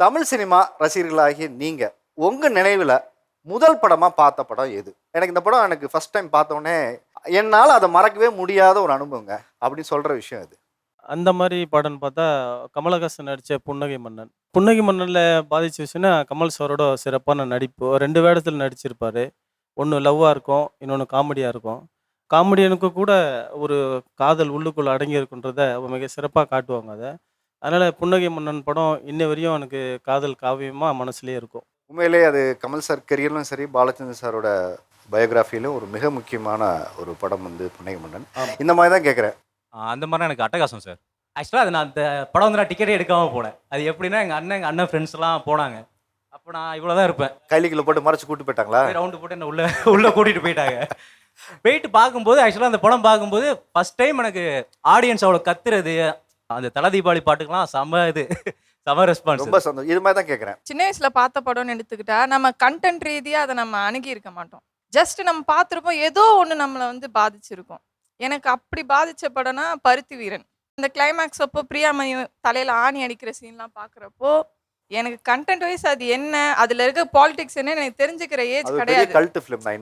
Tamil cinema ரசிகர்களாகிய நீங்கள் உங்கள் நினைவில் முதல் படமாக பார்த்த படம் எது? எனக்கு இந்த படம் எனக்கு ஃபஸ்ட் டைம் பார்த்தோன்னே என்னால் அதை மறக்கவே முடியாத ஒரு அனுபவங்க அப்படின்னு சொல்கிற விஷயம் இது அந்த மாதிரி படம்னு பார்த்தா கமலஹாசன் நடித்த புன்னகை மன்னன். புன்னகை மன்னனில் பாதிச்ச விஷயம்னா கமல் சாரோட சிறப்பான நடிப்பு. ரெண்டு வேடத்தில் நடிச்சிருப்பார். ஒன்று லவ்வாக இருக்கும் இன்னொன்று காமெடியாக இருக்கும். காமெடியனுக்கு கூட ஒரு காதல் உள்ளுக்குள்ளே அடங்கி இருக்குன்றத மிக சிறப்பாக காட்டுவாங்க அதை. அதனால் புன்னகை மன்னன் படம் இன்ன வரையும் எனக்கு காதல் காவியமாக மனசுலேயே இருக்கும். உண்மையிலே அது கமல் சார் கரியர்லும் சரி பாலச்சந்திரன் சாரோட பயோகிராஃபிலும் ஒரு மிக முக்கியமான ஒரு படம் வந்து புன்னகை மன்னன். இந்த மாதிரி தான் கேட்குறேன் அந்த மாதிரி எனக்கு அட்டகாசம் சார். ஆக்சுவலாக அது நான் அந்த படம் வந்து நான் டிக்கெட்டே எடுக்காமல் போனேன். அது எப்படின்னா எங்கள் அண்ணன் எங்கள் அண்ணன் ஃப்ரெண்ட்ஸ் எல்லாம் போனாங்க. அப்போ நான் இவ்வளோ தான் இருப்பேன். கைலிக்குள்ள போட்டு மறைச்சு கூட்டு போயிட்டாங்களா? ரவுண்டு போட்டு என்ன உள்ள உள்ள கூட்டிட்டு போயிட்டாங்க. போயிட்டு பார்க்கும்போது ஆக்சுவலாக அந்த படம் பார்க்கும்போது ஃபர்ஸ்ட் டைம் எனக்கு ஆடியன்ஸ் அவ்வளோ கத்துறது அந்த தல தீபாவளி பாட்டுக்கெல்லாம் செம இது. செம ரெஸ்பான்ஸ் ரொம்ப சந்தோஷம். இது மாதிரி தான் கேட்குறேன் சின்ன வயசுல பார்த்த படம்னு எடுத்துக்கிட்டா நம்ம கண்டென்ட் ரீதியா அதை நம்ம அணுகி இருக்க மாட்டோம். ஜஸ்ட் நம்ம பார்த்துருப்போம் ஏதோ ஒன்று நம்மளை வந்து பாதிச்சிருக்கும். எனக்கு அப்படி பாதிச்ச படம்னா பருத்தி வீரன். இந்த கிளைமேக்ஸ் அப்போ பிரியாமணி தலையில ஆணி அடிக்கிற சீன்லாம் பார்க்குறப்போ எனக்கு கண்டென்ட் வைஸ் அது என்ன அதுல இருக்க பாலிடிக்ஸ் என்ன எனக்கு தெரிஞ்சுக்கிற ஏஜ் கிடையாது. கல்ட்டு ஃபிலிம் தான்